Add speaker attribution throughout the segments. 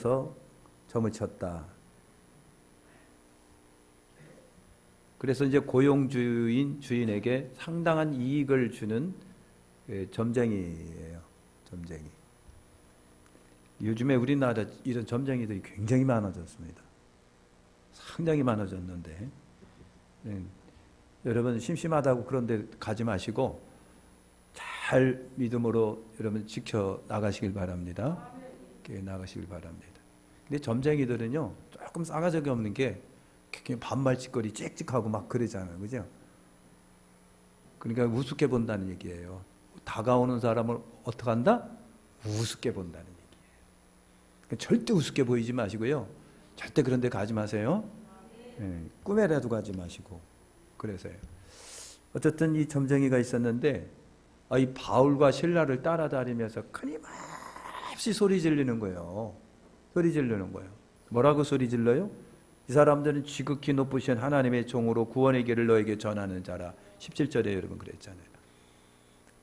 Speaker 1: 걸려서 점을 쳤다. 그래서 이제 고용주인 주인에게 상당한 이익을 주는 그 점쟁이예요. 점쟁이. 요즘에 우리나라 이런 점쟁이들이 굉장히 많아졌습니다. 상당히 많아졌는데 네. 여러분 심심하다고 그런데 가지 마시고 잘 믿음으로 여러분 지켜 나가시길 바랍니다. 나가시길 바랍니다. 근데 점쟁이들은요 조금 싸가지가 없는 게 반말짓거리 짹짹하고 막 그러잖아요, 그죠? 그러니까 우습게 본다는 얘기예요. 다가오는 사람을 어떻게 한다? 우습게 본다는 얘기예요. 그러니까 절대 우습게 보이지 마시고요. 절대 그런 데 가지 마세요. 예, 꿈에라도 가지 마시고 그래서요. 어쨌든 이 점쟁이가 있었는데 아, 이 바울과 신라를 따라다니면서 끊임없이 소리 지르는 거예요. 소리 지르는 거예요. 뭐라고 소리 질러요? 이 사람들은 지극히 높으신 하나님의 종으로 구원의 길을 너에게 전하는 자라. 17절에 여러분 그랬잖아요.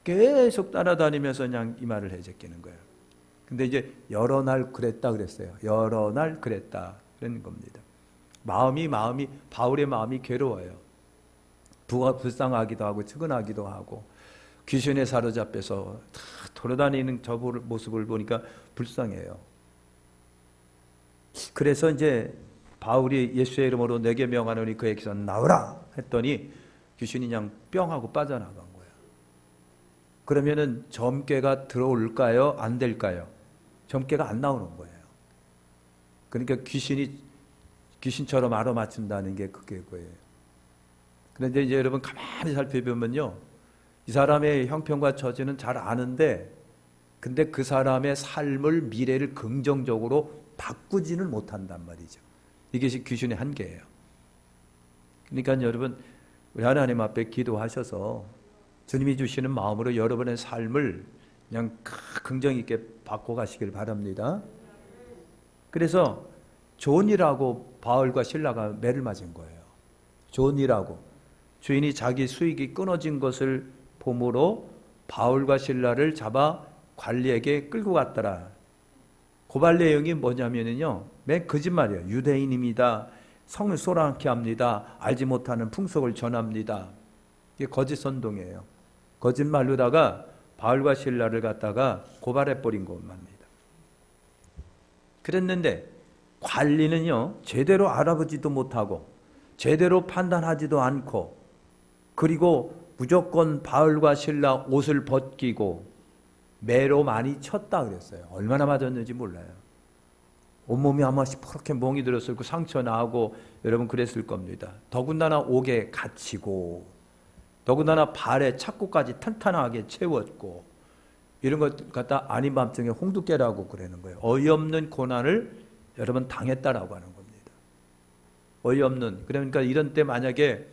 Speaker 1: 계속 따라다니면서 그냥 이 말을 해제끼는 거예요. 근데 이제 여러 날 그랬다 그랬어요. 여러 날 그랬다 그런 겁니다. 마음이 마음이 바울의 마음이 괴로워요. 부가 불쌍하기도 하고 측은하기도 하고 귀신에 사로잡혀서 다 돌아다니는 저 모습을 보니까 불쌍해요. 그래서 이제 바울이 예수의 이름으로 내게 명하노니 그에게서 나오라 했더니 귀신이 그냥 뿅 하고 빠져나간 거예요. 그러면은 점괘가 들어올까요? 안 될까요? 점괘가 안 나오는 거예요. 그러니까 귀신이 귀신처럼 알아맞힌다는 게 그게 거예요. 그런데 이제 여러분 가만히 살펴보면요. 이 사람의 형편과 처지는 잘 아는데 근데 그 사람의 삶을 미래를 긍정적으로 바꾸지는 못한단 말이죠. 이것이 귀신의 한계예요. 그러니까 여러분 우리 하나님 앞에 기도하셔서 주님이 주시는 마음으로 여러분의 삶을 그냥 긍정 있게 바꿔 가시길 바랍니다. 그래서 존이라고 바울과 신라가 매를 맞은 거예요. 존이라고 주인이 자기 수익이 끊어진 것을 봄으로 바울과 신라를 잡아 관리에게 끌고 갔더라. 고발 내용이 뭐냐면요. 맨 거짓말이에요. 유대인입니다. 성을 쏘라게 합니다. 알지 못하는 풍속을 전합니다. 이게 거짓 선동이에요. 거짓말로다가 바울과 신라를 갖다가 고발해 버린 것만입니다. 그랬는데 관리는요. 제대로 알아보지도 못하고 제대로 판단하지도 않고 그리고 무조건 바울과 신라 옷을 벗기고 매로 많이 쳤다 그랬어요. 얼마나 맞았는지 몰라요. 온몸이 아마 시퍼렇게 멍이 들었을 거 상처 나고 여러분 그랬을 겁니다. 더군다나 옥에 갇히고 더군다나 발에 착고까지 탄탄하게 채웠고 이런 것 갖다 아닌 밤중에 홍두깨라고 그러는 거예요. 어이없는 고난을 여러분 당했다라고 하는 겁니다. 어이없는 그러니까 이런 때 만약에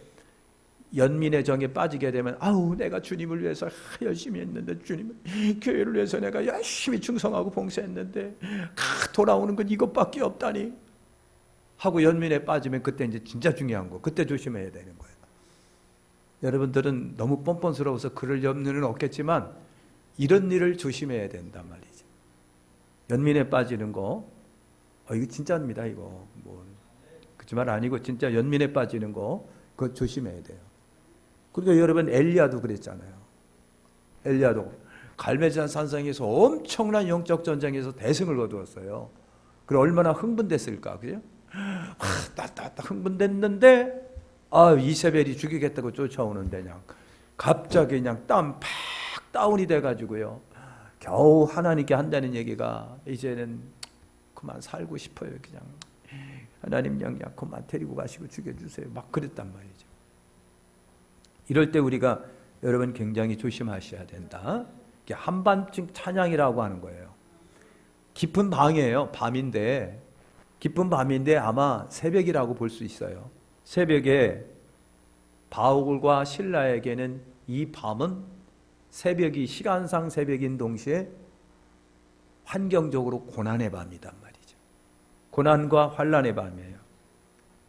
Speaker 1: 연민의 정에 빠지게 되면 아우 내가 주님을 위해서 열심히 했는데 주님 교회를 위해서 내가 열심히 충성하고 봉사했는데 아, 돌아오는 건 이것밖에 없다니 하고 연민에 빠지면 그때 이제 진짜 중요한 거 그때 조심해야 되는 거예요. 여러분들은 너무 뻔뻔스러워서 그럴 염려는 없겠지만 이런 일을 조심해야 된단 말이죠. 연민에 빠지는 거, 어, 이거 진짜입니다. 이거 뭐 그렇지만 아니고 진짜 연민에 빠지는 거 그거 조심해야 돼요. 그러니까 여러분 엘리야도 그랬잖아요. 엘리야도 갈매지한 산성에서 엄청난 영적 전쟁에서 대승을 거두었어요. 그래 얼마나 흥분됐을까, 그죠? 따따따 흥분됐는데 아 이세벨이 죽이겠다고 쫓아오는데 그냥 갑자기 그냥 땀 팍 다운이 돼가지고요. 겨우 하나님께 한다는 얘기가 이제는 그만 살고 싶어요, 그냥 하나님 영약 그만 데리고 가시고 죽여주세요. 막 그랬단 말이죠. 이럴 때 우리가 여러분 굉장히 조심하셔야 된다. 한밤중 찬양이라고 하는 거예요. 깊은 방이에요. 밤인데 깊은 밤인데 아마 새벽이라고 볼 수 있어요. 새벽에 바울과 신라에게는 이 밤은 새벽이 시간상 새벽인 동시에 환경적으로 고난의 밤이단 말이죠. 고난과 환란의 밤이에요.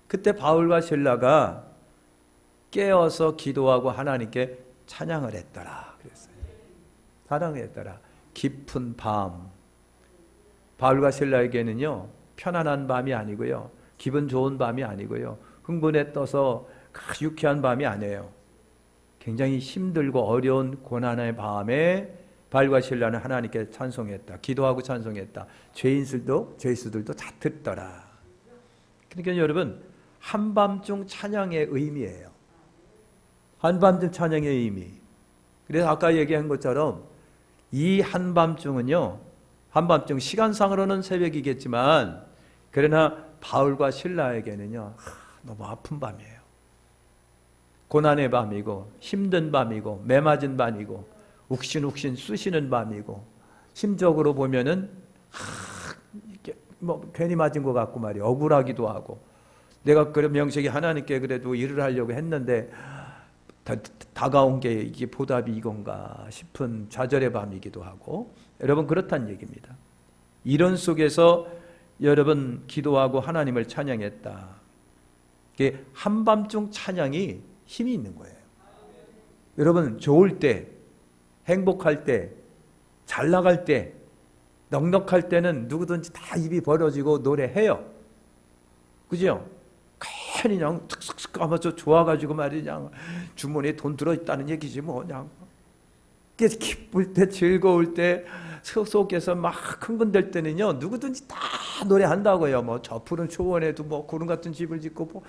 Speaker 1: 그때 바울과 신라가 깨어서 기도하고 하나님께 찬양을 했더라 그랬어요. 찬양을 했더라. 깊은 밤. 바울과 신라에게는요 편안한 밤이 아니고요 기분 좋은 밤이 아니고요 흥분에 떠서 유쾌한 밤이 아니에요. 굉장히 힘들고 어려운 고난의 밤에 바울과 신라는 하나님께 찬송했다. 기도하고 찬송했다. 죄인들도 죄수들도 다 듣더라. 그러니까 여러분 한밤중 찬양의 의미예요. 한밤중 찬양의 의미. 그래서 아까 얘기한 것처럼 이 한밤중은요. 한밤중 시간상으로는 새벽이겠지만 그러나 바울과 신라에게는요. 하, 너무 아픈 밤이에요. 고난의 밤이고 힘든 밤이고 매맞은 밤이고 욱신욱신 쑤시는 밤이고 심적으로 보면은 하, 뭐 괜히 맞은 것 같고 말이야 억울하기도 하고 내가 그런 명색이 하나님께 그래도 일을 하려고 했는데 다, 다가온 게 이게 보답이 이건가 싶은 좌절의 밤이기도 하고 여러분 그렇단 얘기입니다. 이런 속에서 여러분 기도하고 하나님을 찬양했다. 이게 한밤중 찬양이 힘이 있는 거예요. 여러분 좋을 때, 행복할 때, 잘 나갈 때, 넉넉할 때는 누구든지 다 입이 벌어지고 노래해요. 그죠? 괜히 그냥 툭툭툭 까면서 좋아가지고 말이 그냥 주머니에 돈 들어있다는 얘기지 뭐 그래서 기쁠 때 즐거울 때 속에서 막 흥분될 때는요 누구든지 다 노래한다고요 뭐 저 푸른 초원에도 뭐 구름 같은 집을 짓고 뭐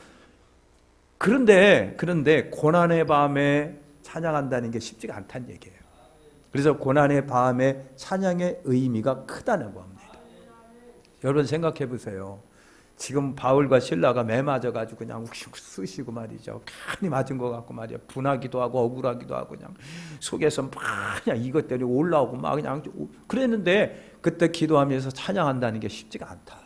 Speaker 1: 그런데 그런데 고난의 밤에 찬양한다는 게 쉽지가 않다는 얘기예요. 그래서 고난의 밤에 찬양의 의미가 크다는 겁니다. 여러분 생각해 보세요. 지금 바울과 신라가 매 맞아 가지고 그냥 욱슉 쑤시고 말이죠. 괜히 맞은 것 같고 말이야. 분하기도 하고 억울하기도 하고 그냥 속에서 막 그냥 이것 때문에 올라오고 막 그냥 그랬는데 그때 기도하면서 찬양한다는 게 쉽지가 않다.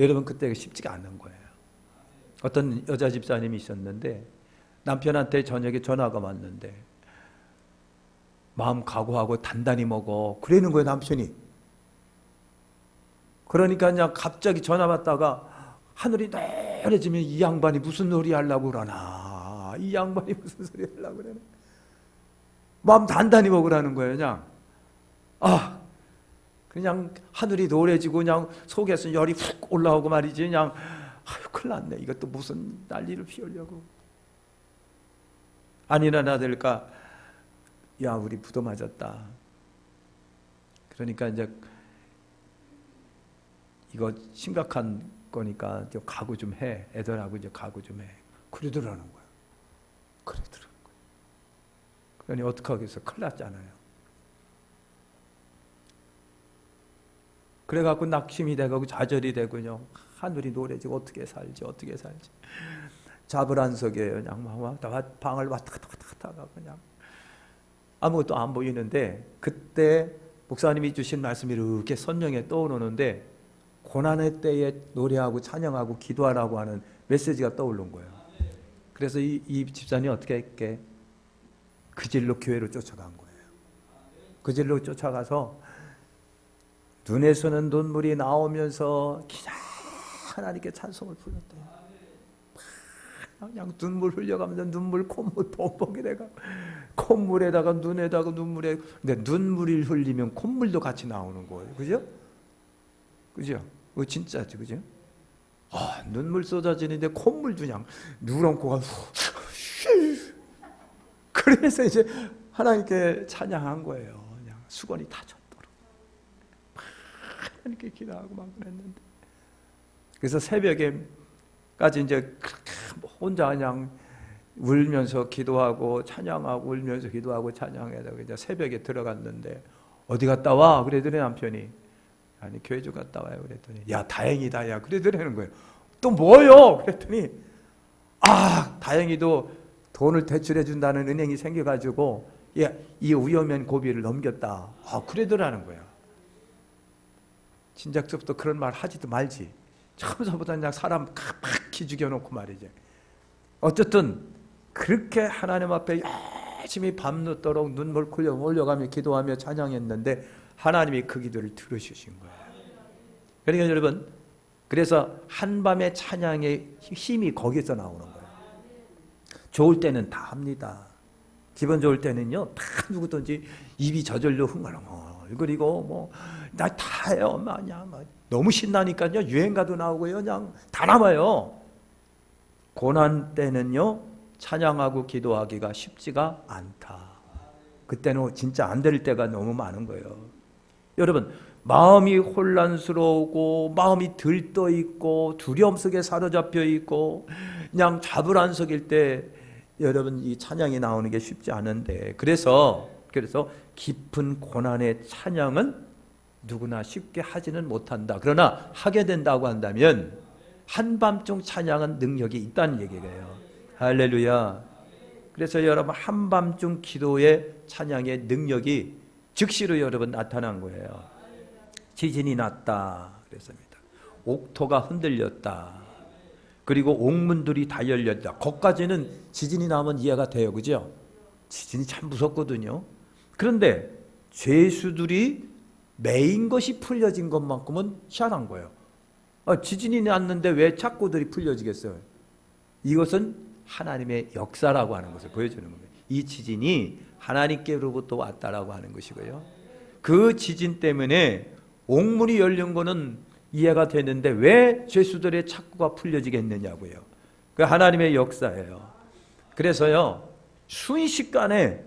Speaker 1: 여러분 그때 쉽지가 않는 거예요. 어떤 여자 집사님이 있었는데 남편한테 저녁에 전화가 왔는데 마음 각오하고 단단히 먹어 그러는 거예요 남편이 그러니까 그냥 갑자기 전화 받다가 하늘이 노래지면 이 양반이 무슨 소리 하려고 그러나? 이 양반이 무슨 소리 하려고 그러나 마음 단단히 먹으라는 거예요 그냥. 아 그냥 하늘이 노래지고 그냥 속에서 열이 훅 올라오고 말이지 그냥. 아유 큰일 났네. 이것도 무슨 난리를 피우려고. 아니나 나될까? 야 우리 부도 맞았다. 그러니까 이제 이거 심각한 거니까 이제 각오 좀 해. 애들하고 이제 각오 좀해. 그러더라는 거야. 그러더라는 거야. 그러니 어떻게 하겠어. 큰일 났잖아요. 그래갖고 낙심이 돼가고 좌절이 되고요. 하늘이 노래지고 어떻게 살지 어떻게 살지. 자불안석이에요 그냥. 막 방을 왔다 갔다 왔다 갔다 하고 그냥. 아무것도 안 보이는데 그때 목사님이 주신 말씀이 이렇게 선명에 떠오르는데 고난의 때에 노래하고 찬양하고 기도하라고 하는 메시지가 떠오른 거예요. 그래서 이, 이 집사님이 어떻게 했게? 그 길로 교회로 쫓아간 거예요. 그 길로 쫓아가서 눈에서는 눈물이 나오면서 그냥 하나님께 찬송을 불렀대요. 그냥 눈물 흘려가면서 눈물 콧물 뻑뻑이 내가 콧물에다가 눈에다가 눈물에 근데 눈물이 흘리면 콧물도 같이 나오는 거예요. 그죠? 그죠? 그거 진짜죠. 그죠? 아, 눈물 쏟아지는데 콧물도 그냥 누런 코가 그래서 이제 하나님께 찬양한 거예요. 그냥 수건이 다쳤도록 하나님께 기도하고 막 그랬는데 그래서 새벽에까지 이제 혼자 그냥 울면서 기도하고 찬양하고 울면서 기도하고 찬양해서 이제 새벽에 들어갔는데 어디 갔다 와? 그랬더니 남편이 아니 교회 좀 갔다 와요. 그랬더니 야 다행이다 야 그러더라는 거예요. 또 뭐요? 그랬더니 아 다행히도 돈을 대출해 준다는 은행이 생겨가지고 예, 이 위험한 고비를 넘겼다. 아 그러더라는 거예요. 진작부터 그런 말 하지도 말지. 처음서부터 그냥 사람 팍히 죽여놓고 말이지. 어쨌든 그렇게 하나님 앞에 열심히 밤늦도록 눈물 흘려 올려가며 기도하며 찬양했는데 하나님이 그 기도를 들으신 거예요. 그러니까 여러분, 그래서 한밤의 찬양의 힘이 거기서 나오는 거예요. 좋을 때는 다 합니다. 기분 좋을 때는요, 다 누구든지 입이 저절로 흥얼흥얼 그리고 뭐 나 다요 마냥 뭐 너무 신나니까요 유행가도 나오고요 그냥 다 나와요. 고난 때는요 찬양하고 기도하기가 쉽지가 않다. 그때는 진짜 안 될 때가 너무 많은 거예요. 여러분 마음이 혼란스러우고 마음이 들떠 있고 두려움 속에 사로잡혀 있고 그냥 자불안석일 때 여러분 이 찬양이 나오는 게 쉽지 않은데 그래서 그래서 깊은 고난의 찬양은 누구나 쉽게 하지는 못한다. 그러나 하게 된다고 한다면 한밤중 찬양은 능력이 있다는 얘기예요. 할렐루야. 그래서 여러분 한밤중 기도의 찬양의 능력이 즉시로 여러분 나타난 거예요. 지진이 났다 그랬습니다. 옥토가 흔들렸다. 그리고 옥문들이 다 열렸다. 거기까지는 지진이 나면 이해가 돼요. 그죠? 지진이 참 무섭거든요. 그런데 죄수들이 매인 것이 풀려진 것만큼은 희한한 거예요. 아, 지진이 났는데 왜 착고들이 풀려지겠어요? 이것은 하나님의 역사라고 하는 것을 보여주는 겁니다. 이 지진이 하나님께로부터 왔다라고 하는 것이고요. 그 지진 때문에 옥문이 열린 거는 이해가 되는데 왜 죄수들의 착고가 풀려지겠느냐고요. 그 하나님의 역사예요. 그래서요 순식간에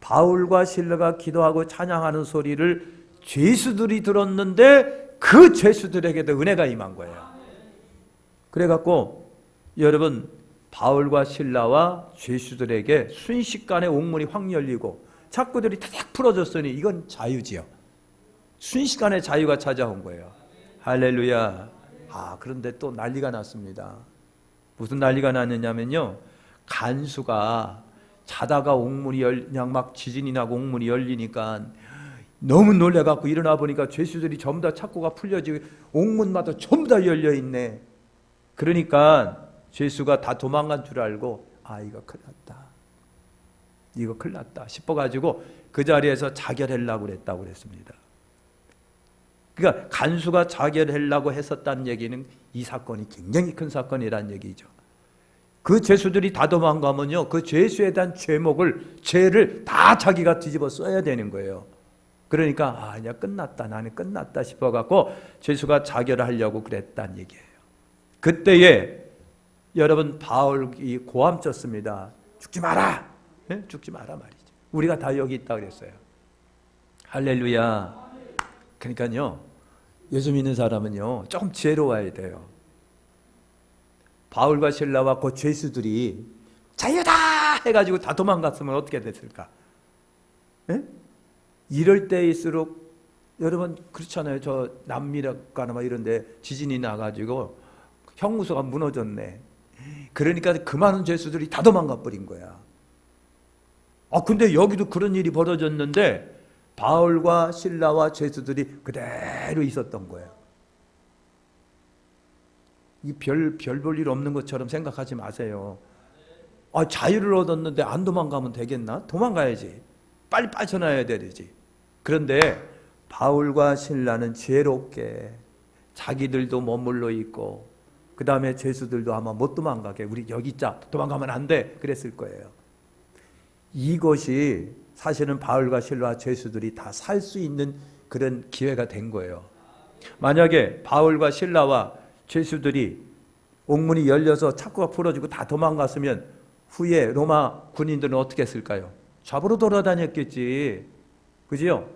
Speaker 1: 바울과 실라가 기도하고 찬양하는 소리를 죄수들이 들었는데 그 죄수들에게도 은혜가 임한 거예요. 그래갖고 여러분 바울과 신라와 죄수들에게 순식간에 옥문이 확 열리고 착구들이 타닥 풀어졌으니 이건 자유지요. 순식간에 자유가 찾아온 거예요. 할렐루야. 아 그런데 또 난리가 났습니다. 무슨 난리가 났느냐면요. 간수가 자다가 옥문이 열, 그냥 막 지진이 나고 옥문이 열리니까 너무 놀래갖고 일어나 보니까 죄수들이 전부 다 착고가 풀려지고 옥문마다 전부 다 열려 있네. 그러니까 죄수가 다 도망간 줄 알고 아 이거 큰일 났다. 이거 큰일 났다 싶어가지고 그 자리에서 자결하려고 그랬다고 그랬습니다. 그러니까 간수가 자결하려고 했었다는 얘기는 이 사건이 굉장히 큰 사건이라는 얘기죠. 그 죄수들이 다 도망가면요, 그 죄수에 대한 죄목을 죄를 다 자기가 뒤집어 써야 되는 거예요. 그러니까 아, 이제 끝났다, 나는 끝났다 싶어 갖고 죄수가 자결을 하려고 그랬다는 얘기예요. 그때에 여러분 바울이 고함쳤습니다. 죽지 마라, 예? 죽지 마라 말이죠. 우리가 다 여기 있다 그랬어요. 할렐루야. 그러니까요, 예수 믿는 사람은요, 조금 지혜로워야 돼요. 바울과 신라와 그 죄수들이 자유다 해가지고 다 도망갔으면 어떻게 됐을까? 예? 이럴 때일수록 여러분 그렇잖아요. 저 남미라거나 막 이런데 지진이 나가지고 형무소가 무너졌네. 그러니까 그 많은 죄수들이 다 도망가 버린 거야. 아 근데 여기도 그런 일이 벌어졌는데 바울과 신라와 죄수들이 그대로 있었던 거예요. 이 별 별 볼 일 없는 것처럼 생각하지 마세요. 아 자유를 얻었는데 안 도망가면 되겠나? 도망가야지. 빨리 빠져나야 되지. 그런데 바울과 신라는 지혜롭게 자기들도 머물러 있고 그 다음에 죄수들도 아마 못 도망가게 우리 여기 있자 도망가면 안 돼 그랬을 거예요. 이것이 사실은 바울과 신라 죄수들이 다 살 수 있는 그런 기회가 된 거예요. 만약에 바울과 신라와 죄수들이 옥문이 열려서 착고가 풀어지고 다 도망갔으면 후에 로마 군인들은 어떻게 했을까요? 잡으러 돌아다녔겠지. 그지요?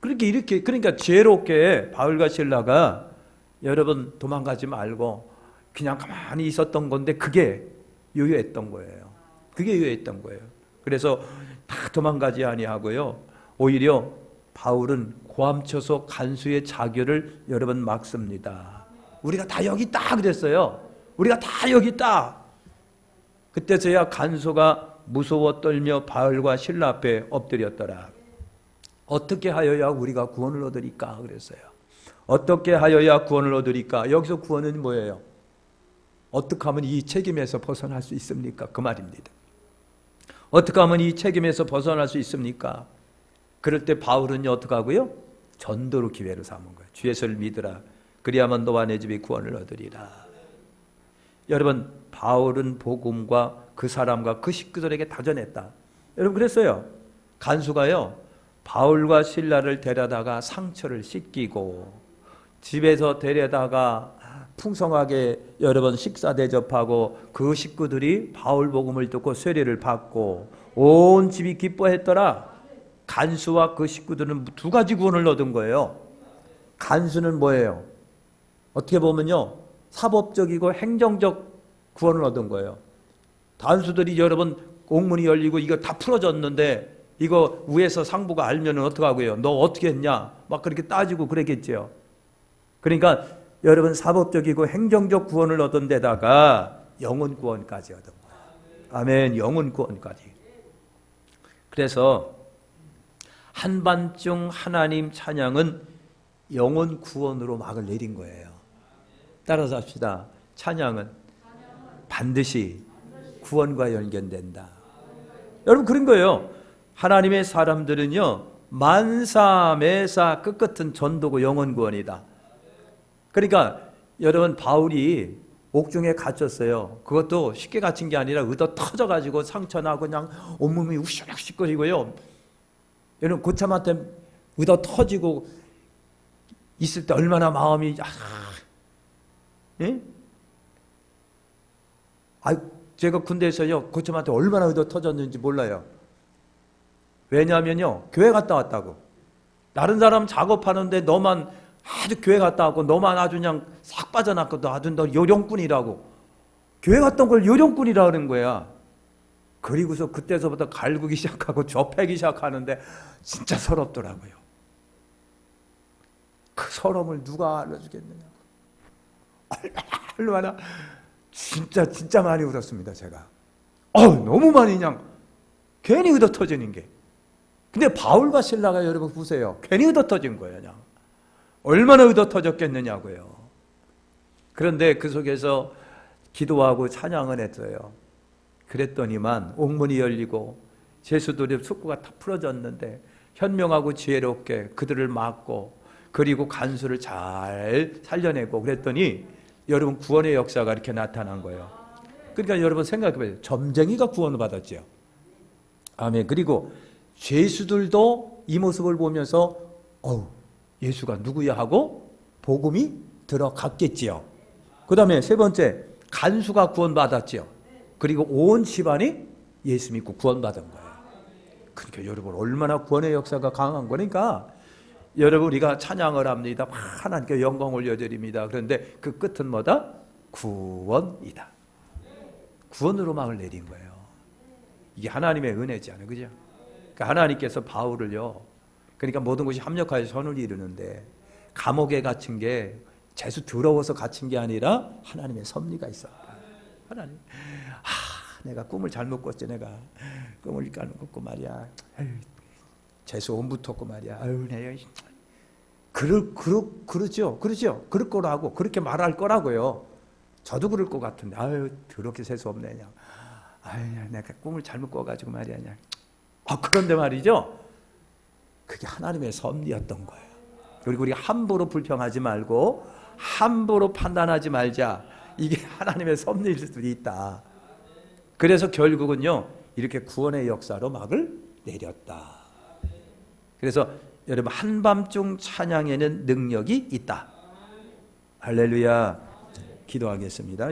Speaker 1: 그렇게 이렇게 그러니까 지혜롭게 바울과 신라가 여러분 도망가지 말고 그냥 가만히 있었던 건데 그게 유효했던 거예요. 그게 유효했던 거예요. 그래서 다 도망가지 아니하고요. 오히려 바울은 고함쳐서 간수의 자결을 여러분 막습니다. 우리가 다 여기 있다 그랬어요. 우리가 다 여기 있다. 그때서야 간소가 무서워 떨며 바울과 신라 앞에 엎드렸더라. 어떻게 하여야 우리가 구원을 얻으리까 그랬어요. 어떻게 하여야 구원을 얻으리까? 여기서 구원은 뭐예요? 어떻게 하면 이 책임에서 벗어날 수 있습니까? 그 말입니다. 어떻게 하면 이 책임에서 벗어날 수 있습니까? 그럴 때 바울은 어떻게 하고요? 전도로 기회를 삼은 거예요. 주 예수를 믿으라. 그리하면 너와 내 집이 구원을 얻으리라. 여러분 바울은 복음과 그 사람과 그 식구들에게 다 전했다. 여러분 그랬어요. 간수가요. 바울과 신라를 데려다가 상처를 씻기고 집에서 데려다가 풍성하게 여러 번 식사 대접하고 그 식구들이 바울 복음을 듣고 세례를 받고 온 집이 기뻐했더라. 간수와 그 식구들은 두 가지 구원을 얻은 거예요. 간수는 뭐예요? 어떻게 보면요. 사법적이고 행정적 구원을 얻은 거예요. 단수들이 여러 번 옥문이 열리고 이거 다 풀어졌는데 이거 위에서 상부가 알면 어떡하고요? 너 어떻게 했냐? 막 그렇게 따지고 그랬겠죠. 그러니까 여러분 사법적이고 행정적 구원을 얻은 데다가 영혼 구원까지 얻은 거예요. 아멘. 영혼 구원까지. 그래서 한밤중 하나님 찬양은 영혼 구원으로 막을 내린 거예요. 따라서 합시다. 찬양은 반드시 구원과 연결된다. 여러분 그런 거예요. 하나님의 사람들은요. 만사 매사 끝끝은 전도고 영혼 구원이다. 그러니까 여러분 바울이 옥중에 갇혔어요. 그것도 쉽게 갇힌 게 아니라 의도 터져 가지고 상처 나고 그냥 온몸이 우시락시거리고요. 여러분 고참한테 의도 터지고 있을 때 얼마나 마음이 아, 예? 아, 제가 군대에서요 고참한테 얼마나 의도 터졌는지 몰라요. 왜냐하면요 교회 갔다 왔다고. 다른 사람 작업하는데 너만 아주 교회 갔다 왔고 너만 아주 그냥 싹 빠져나고 아주 너 요령꾼이라고. 교회 갔던 걸 요령꾼이라 그러는 거야. 그리고서 그때서부터 갈구기 시작하고 좁히기 시작하는데 진짜 서럽더라고요. 그 서러움을 누가 알려주겠느냐. 얼마나 진짜 진짜 많이 울었습니다 제가. 어 너무 많이 그냥 괜히 의도 터지는 게. 근데 바울과 신라가 여러분 보세요. 괜히 의도 터진 거예요 그냥. 얼마나 의도 터졌겠느냐고요. 그런데 그 속에서 기도하고 찬양을 했어요. 그랬더니만 옥문이 열리고 제수들의 숙구가 다 풀어졌는데 현명하고 지혜롭게 그들을 막고 그리고 간수를 잘 살려내고 그랬더니 여러분 구원의 역사가 이렇게 나타난 거예요. 그러니까 여러분 생각해 보세요. 점쟁이가 구원을 받았죠. 아멘. 그리고 죄수들도 이 모습을 보면서 어우 예수가 누구야 하고 복음이 들어갔겠지요. 그 다음에 세 번째 간수가 구원받았지요. 그리고 온 집안이 예수 믿고 구원받은 거예요. 그러니까 여러분 얼마나 구원의 역사가 강한 거니까 여러분 우리가 찬양을 합니다. 하나님께 영광 올려드립니다. 그런데 그 끝은 뭐다? 구원이다. 구원으로 막을 내린 거예요. 이게 하나님의 은혜잖아요. 그죠? 그러니까 하나님께서 바울을요. 그러니까 모든 것이 합력하여 선을 이루는데 감옥에 갇힌 게 재수 더러워서 갇힌 게 아니라 하나님의 섭리가 있었다. 하나님, 아, 내가 꿈을 잘못 꿨지 내가 꿈을 잘못 꿨고 말이야. 재수 온 붙었고 말이야. 아유, 내가 그럴 그러 그러죠, 그러죠. 그럴 거라고 그렇게 말할 거라고요. 저도 그럴 것 같은데, 아유, 더럽게 재수 없네냐. 아유, 내가 꿈을 잘못 꿔가지고 말이야, 그냥. 아, 그런데 말이죠. 그게 하나님의 섭리였던 거예요. 그리고 우리 함부로 불평하지 말고 함부로 판단하지 말자. 이게 하나님의 섭리일 수도 있다. 그래서 결국은요 이렇게 구원의 역사로 막을 내렸다. 그래서 여러분 한밤중 찬양에는 능력이 있다. 할렐루야. 기도하겠습니다.